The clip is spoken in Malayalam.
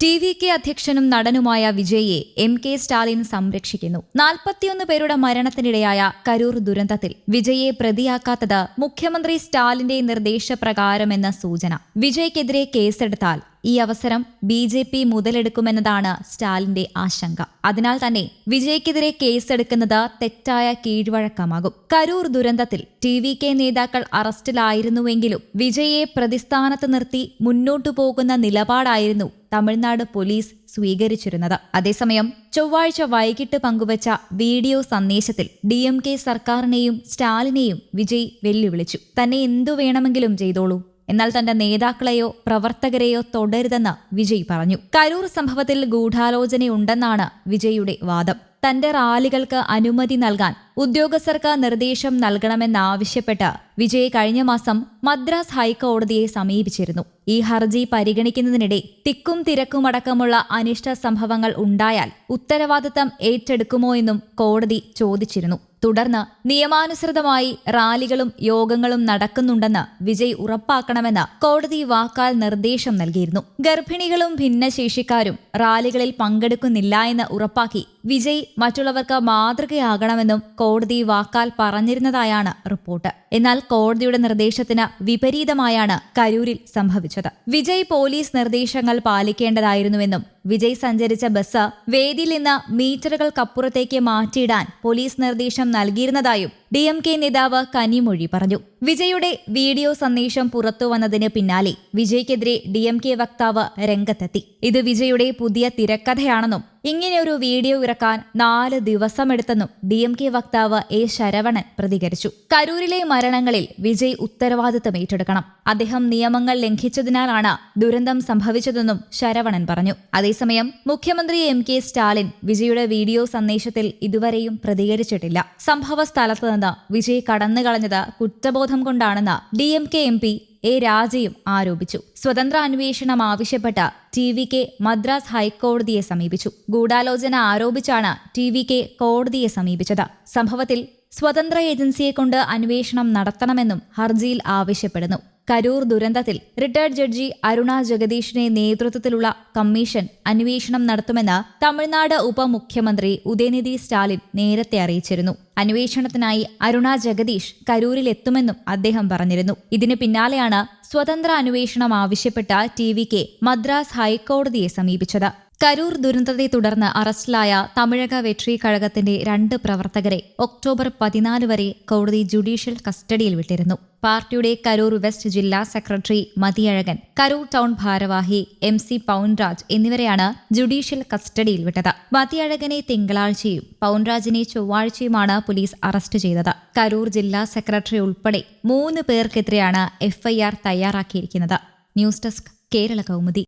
ടി വി കെ അധ്യക്ഷനും നടനുമായ വിജയെ എം കെ സ്റ്റാലിൻ സംരക്ഷിക്കുന്നു. നാൽപ്പത്തിയൊന്ന് പേരുടെ മരണത്തിനിടയായ കരൂർ ദുരന്തത്തിൽ വിജയെ പ്രതിയാക്കാത്തത് മുഖ്യമന്ത്രി സ്റ്റാലിന്റെ നിർദ്ദേശപ്രകാരമെന്ന സൂചന. വിജയ്ക്കെതിരെ കേസെടുത്താൽ ഈ അവസരം ബി ജെ പി മുതലെടുക്കുമെന്നതാണ് സ്റ്റാലിന്റെ ആശങ്ക. അതിനാൽ തന്നെ വിജയ്ക്കെതിരെ കേസെടുക്കുന്നത് തെറ്റായ കീഴ്വഴക്കമാകും. കരൂർ ദുരന്തത്തിൽ ടി വി കെ നേതാക്കൾ അറസ്റ്റിലായിരുന്നുവെങ്കിലും വിജയെ പ്രതിസ്ഥാനത്ത് നിർത്തി മുന്നോട്ടു പോകുന്ന നിലപാടായിരുന്നു തമിഴ്നാട് പോലീസ് സ്വീകരിച്ചിരുന്നത്. അതേസമയം ചൊവ്വാഴ്ച വൈകിട്ട് പങ്കുവച്ച വീഡിയോ സന്ദേശത്തിൽ ഡി എം കെ സർക്കാരിനെയും സ്റ്റാലിനെയും വിജയ് വെല്ലുവിളിച്ചു. തന്നെ എന്തു വേണമെങ്കിലും ചെയ്തോളൂ. എന്നാൽ തന്റെ നേതാക്കളെയോ പ്രവർത്തകരെയോ തുടരുതെന്ന് വിജയ് പറഞ്ഞു. കരൂർ സംഭവത്തിൽ ഗൂഢാലോചനയുണ്ടെന്നാണ് വിജയുടെ വാദം. തന്റെ റാലികൾക്ക് അനുമതി നൽകാൻ ഉദ്യോഗസ്ഥർക്ക് നിർദ്ദേശം നൽകണമെന്നാവശ്യപ്പെട്ട് വിജയ് കഴിഞ്ഞ മാസം മദ്രാസ് ഹൈക്കോടതിയെ സമീപിച്ചിരുന്നു. ഈ ഹർജി പരിഗണിക്കുന്നതിനിടെ തിക്കും തിരക്കുമടക്കമുള്ള അനിഷ്ട സംഭവങ്ങൾ ഉണ്ടായാൽ ഉത്തരവാദിത്തം ഏറ്റെടുക്കുമോ എന്നും കോടതി ചോദിച്ചിരുന്നു. തുടർന്ന് നിയമാനുസൃതമായി റാലികളും യോഗങ്ങളും നടക്കുന്നുണ്ടെന്ന് വിജയ് ഉറപ്പാക്കണമെന്ന് കോടതി വാക്കാൽ നിർദ്ദേശം നൽകിയിരുന്നു. ഗർഭിണികളും ഭിന്നശേഷിക്കാരും റാലികളിൽ പങ്കെടുക്കുന്നില്ല എന്ന് ഉറപ്പാക്കി വിജയ് മറ്റുള്ളവർക്ക് മാതൃകയാകണമെന്നും കോടതി വാക്കാൽ പറഞ്ഞിരുന്നതായാണ് റിപ്പോർട്ട്. എന്നാൽ കോടതിയുടെ നിർദ്ദേശത്തിന് വിപരീതമായാണ് കരൂരിൽ സംഭവിച്ചത്. വിജയ് പോലീസ് നിർദ്ദേശങ്ങൾ പാലിക്കേണ്ടതായിരുന്നുവെന്നും വിജയ് സഞ്ചരിച്ച ബസ് വേദിയിൽ നിന്ന് മീറ്ററുകൾക്കപ്പുറത്തേക്ക് മാറ്റിയിടാൻ പോലീസ് നിർദ്ദേശം നൽകിയിരുന്നതായും കളയും ഡി എം കെ നേതാവ് കനിമൊഴി പറഞ്ഞു. വിജയുടെ വീഡിയോ സന്ദേശം പുറത്തു പുറത്തുവന്നതിന് പിന്നാലെ വിജയ്ക്കെതിരെ ഡി എം കെ വക്താവ് രംഗത്തെത്തി. ഇത് വിജയുടെ പുതിയ തിരക്കഥയാണെന്നും ഇങ്ങനെയൊരു വീഡിയോ ഇറക്കാൻ നാല് ദിവസമെടുത്തെന്നും ഡി എം കെ വക്താവ് എ ശരവണൻ പ്രതികരിച്ചു. കരൂരിലെ മരണങ്ങളിൽ വിജയ് ഉത്തരവാദിത്തം ഏറ്റെടുക്കണം. അദ്ദേഹം നിയമങ്ങൾ ലംഘിച്ചതിനാലാണ് ദുരന്തം സംഭവിച്ചതെന്നും ശരവണൻ പറഞ്ഞു. അതേസമയം മുഖ്യമന്ത്രി എം കെ സ്റ്റാലിൻ വിജയുടെ വീഡിയോ സന്ദേശത്തിൽ ഇതുവരെയും പ്രതികരിച്ചിട്ടില്ല. സംഭവ സ്ഥലത്ത് നിന്ന് വിജയ് കടന്നു കളഞ്ഞത് കുറ്റബോധം കൊണ്ടാണെന്ന് D M K M P A രാജയും ആരോപിച്ചു. സ്വതന്ത്ര അന്വേഷണം ആവശ്യപ്പെട്ട ടി വി കെ മദ്രാസ് ഹൈക്കോടതിയെ സമീപിച്ചു. ഗൂഢാലോചന ആരോപിച്ചാണ് ടി വി കെ കോടതിയെ സമീപിച്ചത്. സംഭവത്തിൽ സ്വതന്ത്ര ഏജൻസിയെ കൊണ്ട് അന്വേഷണം നടത്തണമെന്നും ഹർജിയിൽ ആവശ്യപ്പെടുന്നു. കരൂർ ദുരന്തത്തിൽ റിട്ടയർഡ് ജഡ്ജി അരുണ ജഗദീഷിനെ നേതൃത്വത്തിലുള്ള കമ്മീഷൻ അന്വേഷണം നടത്തുമെന്ന് തമിഴ്നാട് ഉപമുഖ്യമന്ത്രി ഉദയനിധി സ്റ്റാലിൻ നേരത്തെ അറിയിച്ചിരുന്നു. അന്വേഷണത്തിനായി അരുണ ജഗദീഷ് കരൂരിലെത്തുമെന്നും അദ്ദേഹം പറഞ്ഞിരുന്നു. ഇതിന് പിന്നാലെയാണ് സ്വതന്ത്ര അന്വേഷണം ആവശ്യപ്പെട്ട ടി വി കെ മദ്രാസ് ഹൈക്കോടതിയെ സമീപിച്ചത്. കരൂർ ദുരന്തത്തെ തുടർന്ന് അറസ്റ്റിലായ തമിഴക വെട്രി കഴകത്തിന്റെ രണ്ട് പ്രവർത്തകരെ ഒക്ടോബർ പതിനാല് വരെ കോടതി ജുഡീഷ്യൽ കസ്റ്റഡിയിൽ വിട്ടിരുന്നു. പാർട്ടിയുടെ കരൂർ വെസ്റ്റ് ജില്ലാ സെക്രട്ടറി മതിയഴകൻ കരൂർ ടൗൺ ഭാരവാഹി എം സി പൗൻരാജ് എന്നിവരെയാണ് ജുഡീഷ്യൽ കസ്റ്റഡിയിൽ വിട്ടത്. മതിയഴകനെ തിങ്കളാഴ്ചയും പൗൻരാജിനെ ചൊവ്വാഴ്ചയുമാണ് പോലീസ് അറസ്റ്റ് ചെയ്തത്. കരൂർ ജില്ലാ സെക്രട്ടറി ഉൾപ്പെടെ മൂന്ന് പേർക്കെതിരെയാണ് എഫ്ഐആർ തയ്യാറാക്കിയിരിക്കുന്നത്. News desk Kerala Kaumudi.